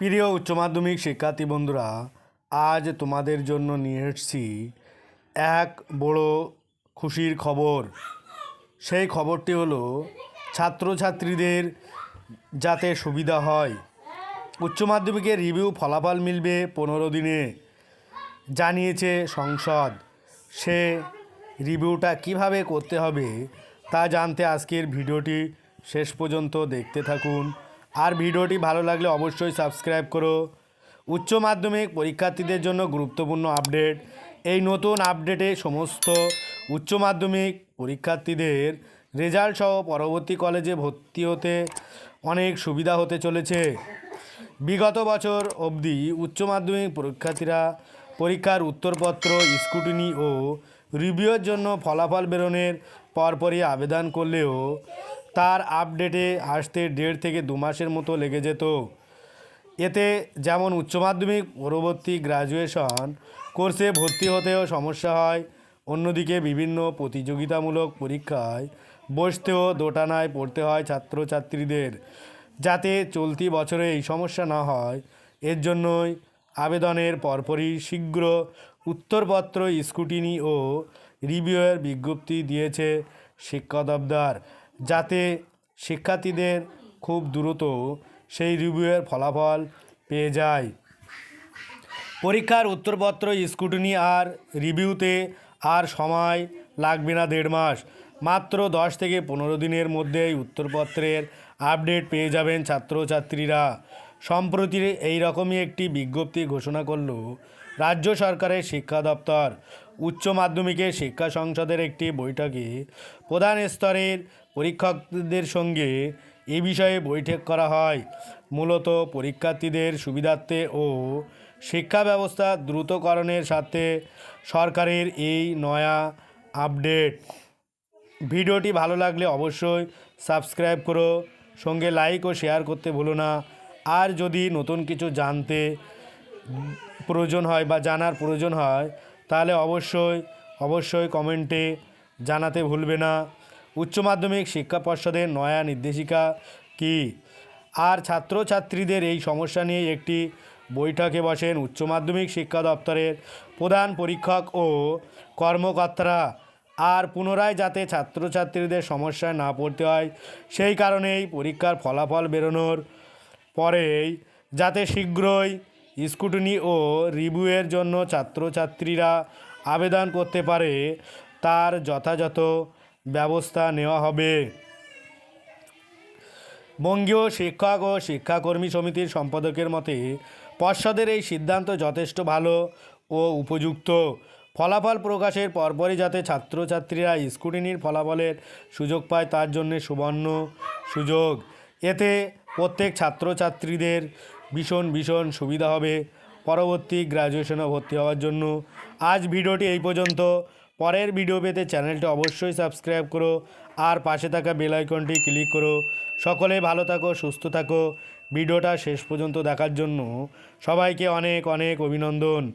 প্রিয় উচ্চ মাধ্যমিক শিক্ষার্থী বন্ধুরা, আজ তোমাদের জন্য নিয়ে এসেছি এক বড় খুশির খবর। সেই খবরটি হলো, ছাত্রছাত্রীদের যাতে সুবিধা হয়। উচ্চ মাধ্যমিকের রিভিউ ফলাফল মিলবে পনেরো দিনে, জানিয়েছে সংসদ। সে রিভিউটা কীভাবে করতে হবে তা জানতে আজকের ভিডিওটি শেষ পর্যন্ত দেখতে থাকুন। আর ভিডিওটি ভালো লাগলে অবশ্যই সাবস্ক্রাইব করো। উচ্চ মাধ্যমিক পরীক্ষার্থীদের জন্য গুরুত্বপূর্ণ আপডেট। এই নতুন আপডেটে সমস্ত উচ্চ মাধ্যমিক পরীক্ষার্থীদের রেজাল্ট সহ পরবর্তী কলেজে ভর্তি হতে অনেক সুবিধা হতে চলেছে। বিগত বছর অবধি উচ্চ মাধ্যমিক পরীক্ষার্থীরা পরীক্ষার উত্তরপত্র স্কুটিনি ও রিভিউয়ের জন্য ফলাফল বেরোনোর পরপরই আবেদন করলেও তার আপডেটে আসতে দেড় থেকে দু মাসের মতো লেগে যেত। এতে যেমন উচ্চ মাধ্যমিক, পরবর্তী গ্রাজুয়েশন কোর্সে ভর্তি হতেও সমস্যা হয়। অন্যদিকে বিভিন্ন প্রতিযোগিতামূলক পরীক্ষায় বসতেও দোটানায় পড়তে হয় ছাত্রছাত্রীদের। যাতে চলতি বছরে এই সমস্যা না হয়, এর জন্যই আবেদনের পরপরই শীঘ্র উত্তরপত্র, স্কুটিনি ও রিভিউয়ের বিজ্ঞপ্তি দিয়েছে শিক্ষা দপ্তর। যাতে শিক্ষার্থীদের খুব দ্রুত সেই রিভিউয়ের ফলাফল পেয়ে যায়। পরীক্ষার উত্তরপত্র স্কুটনি আর রিভিউতে আর সময় লাগবে না দেড় মাস। মাত্র দশ থেকে পনেরো দিনের মধ্যেই উত্তরপত্রের আপডেট পেয়ে যাবেন ছাত্রছাত্রীরা। সম্প্রতি এই রকমই একটি বিজ্ঞপ্তি ঘোষণা করল রাজ্য সরকারের শিক্ষা দপ্তর। উচ্চ মাধ্যমিকের শিক্ষা সংসদের একটি বৈঠকে প্রধান স্তরের পরীক্ষকদের সঙ্গে এ বিষয়ে বৈঠক করা হয়। মূলত পরীক্ষার্থীদের সুবিধার্থে ও শিক্ষা ব্যবস্থা দ্রুতকরণের সাথে সরকারের এই নয়া আপডেট। ভিডিওটি ভালো লাগলে অবশ্যই সাবস্ক্রাইব করো। সঙ্গে লাইক ও শেয়ার করতে ভুলো না। আর যদি নতুন কিছু জানতে প্রয়োজন হয় বা জানার প্রয়োজন হয়, তাহলে অবশ্যই অবশ্যই কমেন্টে জানাতে ভুলবে না। উচ্চ মাধ্যমিক শিক্ষা পর্ষদের নয়া নির্দেশিকা কি? আর ছাত্রছাত্রীদের এই সমস্যা নিয়ে একটি বৈঠকে বসেন উচ্চ মাধ্যমিক শিক্ষা দপ্তরের প্রধান পরীক্ষক ও কর্মকর্তারা। আর পুনরায় যাতে ছাত্রছাত্রীদের সমস্যায় না পড়তে হয়, সেই কারণেই পরীক্ষার ফলাফল বেরোনোর পরেই যাতে শীঘ্রই স্কুটনি ও রিভিউয়ের জন্য ছাত্রছাত্রীরা আবেদন করতে পারে, তার যথাযথ ব্যবস্থা নেওয়া হবে। বঙ্গীয় শিক্ষক ও শিক্ষাকর্মী সমিতির সম্পাদকের মতে, পর্ষদের এই সিদ্ধান্ত যথেষ্ট ভালো ও উপযুক্ত। ফলাফল প্রকাশের পরপরই যাতে ছাত্রছাত্রীরা স্কুটিনির ফলাফলের সুযোগ পায়, তার জন্য সুবর্ণ সুযোগ। এতে প্রত্যেক ছাত্রছাত্রীদের ভীষণ ভীষণ সুবিধা হবে। পরবর্তী গ্র্যাজুয়েশনে ভর্তি হওয়ার জন্য। আজ ভিডিওটি এই পর্যন্ত। পরের ভিডিও পেতে চ্যানেলটি অবশ্যই সাবস্ক্রাইব করো। আর পাশে থাকা বেল আইকনটি ক্লিক করো। সকলে ভালো থাকো, সুস্থ থাকো। ভিডিওটা শেষ পর্যন্ত দেখার জন্য সবাইকে অনেক অনেক অভিনন্দন।